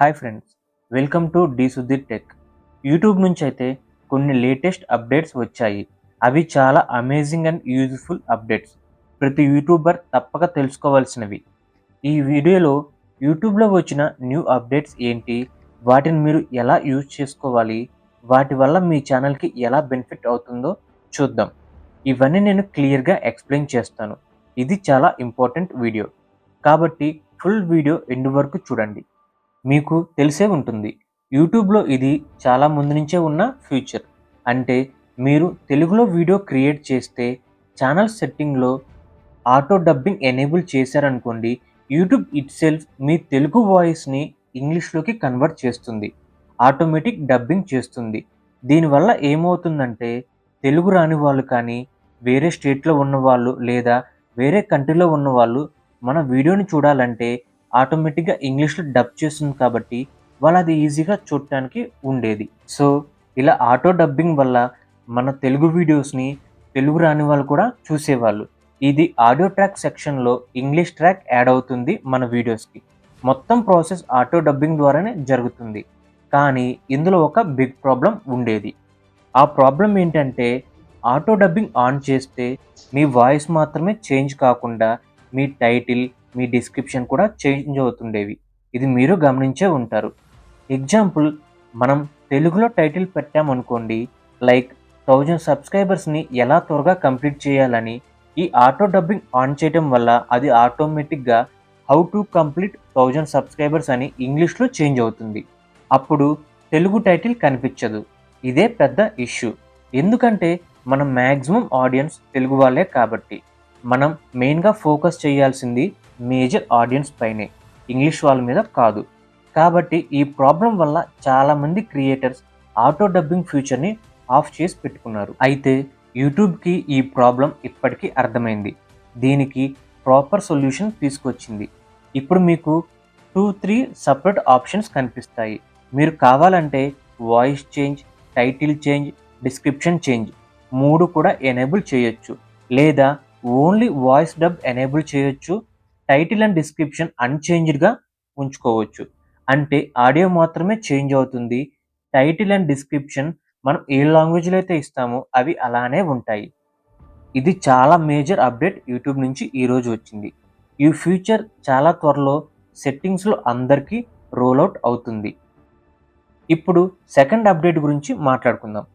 Hi friends welcome to the Sudhir tech. YouTube నుంచి అయితే కొన్ని లేటెస్ట్ అప్డేట్స్ వచ్చాయి. అవి చాలా అమేజింగ్ అండ్ యూజ్ఫుల్ అప్డేట్స్. ప్రతి యూట్యూబర్ తప్పక తెలుసుకోవాల్సినవి. ఈ వీడియోలో యూట్యూబ్లో వచ్చిన న్యూ అప్డేట్స్ ఏంటి? వాటిని మీరు ఎలా యూజ్ చేసుకోవాలి? వాటి వల్ల మీ ఛానల్కి ఎలా బెనిఫిట్ అవుతుందో చూద్దాం. ఇవన్నీ నేను క్లియర్గా ఎక్స్ప్లెయిన్ చేస్తాను. ఇది చాలా ఇంపార్టెంట్ వీడియో. కాబట్టి ఫుల్ వీడియో ఎండు వరకు చూడండి. మీకు తెలిసే ఉంటుంది. యూట్యూబ్లో ఇది చాలా ముందు నుంచే ఉన్న ఫ్యూచర్. అంటే మీరు తెలుగులో వీడియో క్రియేట్ చేస్తే ఛానల్ సెట్టింగ్లో ఆటో డబ్బింగ్ ఎనేబుల్ చేశారనుకోండి యూట్యూబ్ ఇట్ సెల్ఫ్ మీ తెలుగు వాయిస్ని ఇంగ్లీష్లోకి కన్వర్ట్ చేస్తుంది. ఆటోమేటిక్ డబ్బింగ్ చేస్తుంది. దీనివల్ల ఏమవుతుందంటే తెలుగు రాని వాళ్ళు కానీ వేరే స్టేట్లో ఉన్న వాళ్ళు లేదా వేరే కంట్రీలో ఉన్న వాళ్ళు మన వీడియోని చూడాలంటే ఆటోమేటిక్గా ఇంగ్లీష్లో డబ్ చేస్తుంది కాబట్టి వాళ్ళు అది ఈజీగా చూడటానికి ఉండేది. సో ఇలా ఆటో డబ్బింగ్ వల్ల మన తెలుగు వీడియోస్ని తెలుగు రాని వాళ్ళు కూడా చూసేవాళ్ళు. ఇది ఆడియో ట్రాక్ సెక్షన్లో ఇంగ్లీష్ ట్రాక్ యాడ్ అవుతుంది మన వీడియోస్కి. మొత్తం ప్రాసెస్ ఆటో డబ్బింగ్ ద్వారానే జరుగుతుంది. కానీ ఇందులో ఒక బిగ్ ప్రాబ్లం ఉండేది. ఆ ప్రాబ్లం ఏంటంటే ఆటో డబ్బింగ్ ఆన్ చేస్తే మీ వాయిస్ మాత్రమే చేంజ్ కాకుండా మీ టైటిల్ మీ డిస్క్రిప్షన్ కూడా చేంజ్ అవుతుండేవి. ఇది మీరు గమనించే ఉంటారు. ఎగ్జాంపుల్ మనం తెలుగులో టైటిల్ పెట్టామనుకోండి లైక్ థౌజండ్ సబ్స్క్రైబర్స్ని ఎలా త్వరగా కంప్లీట్ చేయాలని ఈ ఆటో డబ్బింగ్ ఆన్ చేయడం వల్ల అది ఆటోమేటిక్గా how to complete thousand subscribers అని ఇంగ్లీష్లో చేంజ్ అవుతుంది. అప్పుడు తెలుగు టైటిల్ కనిపించదు. ఇదే పెద్ద ఇష్యూ ఎందుకంటే మనం మ్యాక్సిమం ఆడియన్స్ తెలుగు వాళ్ళే కాబట్టి. మనం మెయిన్గా ఫోకస్ చేయాల్సింది మేజర్ ఆడియన్స్ పైనే. ఇంగ్లీష్ వాళ్ళ మీద కాదు. కాబట్టి ఈ ప్రాబ్లం వల్ల చాలామంది క్రియేటర్స్ ఆటో డబ్బింగ్ ఫ్యూచర్ని ఆఫ్ చేసి పెట్టుకున్నారు. అయితే యూట్యూబ్కి ఈ ప్రాబ్లం ఇప్పటికీ అర్థమైంది. దీనికి ప్రాపర్ సొల్యూషన్ తీసుకొచ్చింది. ఇప్పుడు మీకు టూ త్రీ సపరేట్ ఆప్షన్స్ కనిపిస్తాయి. మీరు కావాలంటే voice change title change description change మూడు కూడా ఎనేబుల్ చేయొచ్చు. లేదా ఓన్లీ వాయిస్ డబ్ ఎనేబుల్ చేయొచ్చు. టైటిల్ అండ్ డిస్క్రిప్షన్ అన్చేంజ్డ్గా ఉంచుకోవచ్చు. అంటే ఆడియో మాత్రమే చేంజ్ అవుతుంది. టైటిల్ అండ్ డిస్క్రిప్షన్ మనం ఏ లాంగ్వేజ్లో అయితే ఇస్తామో అవి అలానే ఉంటాయి. ఇది చాలా మేజర్ అప్డేట్ యూట్యూబ్ నుంచి ఈరోజు వచ్చింది. ఈ ఫ్యూచర్ చాలా త్వరలో సెట్టింగ్స్లో అందరికీ రోల్అవుట్ అవుతుంది. ఇప్పుడు సెకండ్ అప్డేట్ గురించి మాట్లాడుకుందాం.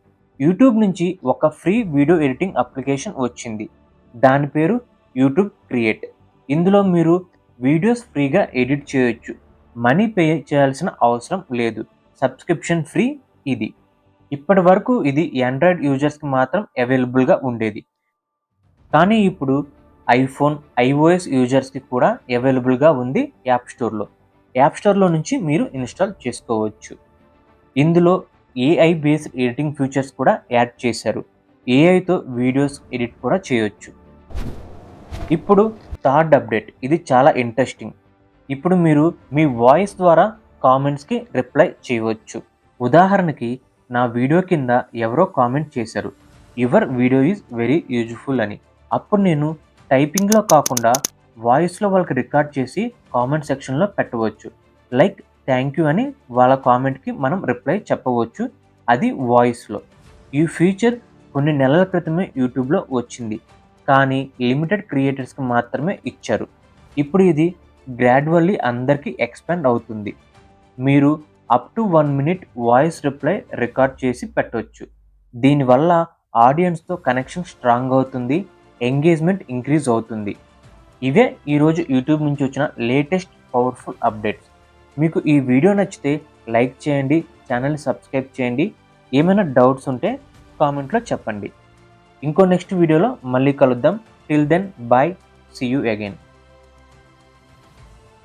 యూట్యూబ్ నుంచి ఒక ఫ్రీ వీడియో ఎడిటింగ్ అప్లికేషన్ వచ్చింది. దాని పేరు యూట్యూబ్ క్రియేట్ ఇందులో మీరు వీడియోస్ ఫ్రీగా ఎడిట్ చేయొచ్చు. మనీ పే చేయాల్సిన అవసరం లేదు. సబ్స్క్రిప్షన్ ఫ్రీ ఇది. ఇప్పటి వరకు ఇది ఆండ్రాయిడ్ యూజర్స్కి మాత్రం అవైలబుల్గా ఉండేది. కానీ ఇప్పుడు ఐఫోన్ ఐఓఎస్ యూజర్స్కి కూడా అవైలబుల్గా ఉంది యాప్ స్టోర్లో. యాప్ స్టోర్లో నుంచి మీరు ఇన్స్టాల్ చేసుకోవచ్చు. ఇందులో ఏఐ బేస్డ్ ఎడిటింగ్ ఫీచర్స్ కూడా యాడ్ చేశారు. ఏఐతో వీడియోస్ ఎడిట్ కూడా చేయొచ్చు. ఇప్పుడు థర్డ్ అప్డేట్. ఇది చాలా ఇంట్రెస్టింగ్. ఇప్పుడు మీరు మీ వాయిస్ ద్వారా కామెంట్స్కి రిప్లై చేయవచ్చు. ఉదాహరణకి నా వీడియో కింద ఎవరో కామెంట్ చేశారు. Your video is very useful అని. అప్పుడు నేను టైపింగ్లో కాకుండా వాయిస్లో వాళ్ళకి రికార్డ్ చేసి కామెంట్ సెక్షన్లో పెట్టవచ్చు. లైక్ థ్యాంక్ యూ అని వాళ్ళ కామెంట్కి మనం రిప్లై చెప్పవచ్చు. అది వాయిస్లో ఈ ఫీచర్ కొన్ని నెలల క్రితమే యూట్యూబ్లో వచ్చింది. కానీ లిమిటెడ్ క్రియేటర్స్కి మాత్రమే ఇచ్చారు. ఇప్పుడు ఇది గ్రాడ్యువల్లీ అందరికీ ఎక్స్పాండ్ అవుతుంది. మీరు up to one minute voice reply record చేసి పెట్టవచ్చు దీనివల్ల ఆడియన్స్తో కనెక్షన్ స్ట్రాంగ్ అవుతుంది ఎంగేజ్మెంట్ ఇంక్రీజ్ అవుతుంది. ఇవే ఈరోజు యూట్యూబ్ నుంచి వచ్చిన లేటెస్ట్ పవర్ఫుల్ అప్డేట్స్ మీకు ఈ వీడియో నచ్చితే లైక్ చేయండి ఛానల్ని సబ్స్క్రైబ్ చేయండి. ఏమైనా డౌట్స్ ఉంటే కామెంట్లో చెప్పండి. ఇంకో నెక్స్ట్ వీడియోలో మళ్ళీ కలుద్దాం. Till then bye see you again